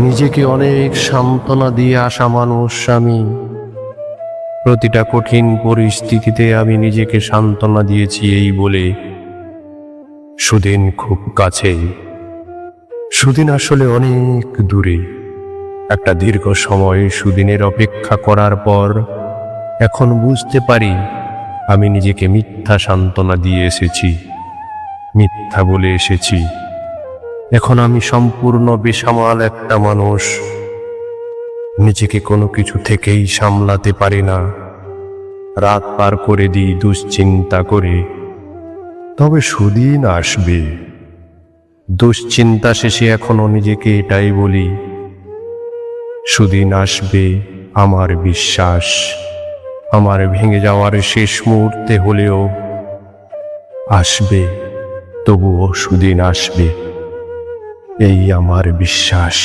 নিজেকে অনেক সান্ত্বনা দিয়ে আসা মানুষ আমি। প্রতিটা কঠিন পরিস্থিতিতে আমি নিজেকে সান্ত্বনা দিয়েছি এই বলে সুদিন খুব কাছে সুদিন আসলে অনেক দূরে। একটা দীর্ঘ সময় সুদিনের অপেক্ষা করার পর এখন বুঝতে পারি আমি নিজেকে মিথ্যা সান্ত্বনা দিয়ে এসেছি, মিথ্যা বলে এসেছি। এখন আমি সম্পূর্ণ বেসামাল একটা মানুষ। নিজেকে কোনো কিছু থেকেই সামলাতে পারি না। রাত পার করে দিই দুশ্চিন্তা করে। তবে সুদিন আসবে। দুশ্চিন্তা শেষে এখনও নিজেকে এটাই বলি, সুদিন আসবে আমার বিশ্বাস। আমার ভেঙে যাওয়ার শেষ মুহূর্তে হলেও আসবে, তবুও সুদিন আসবে। এই আমার বিশ্বাস।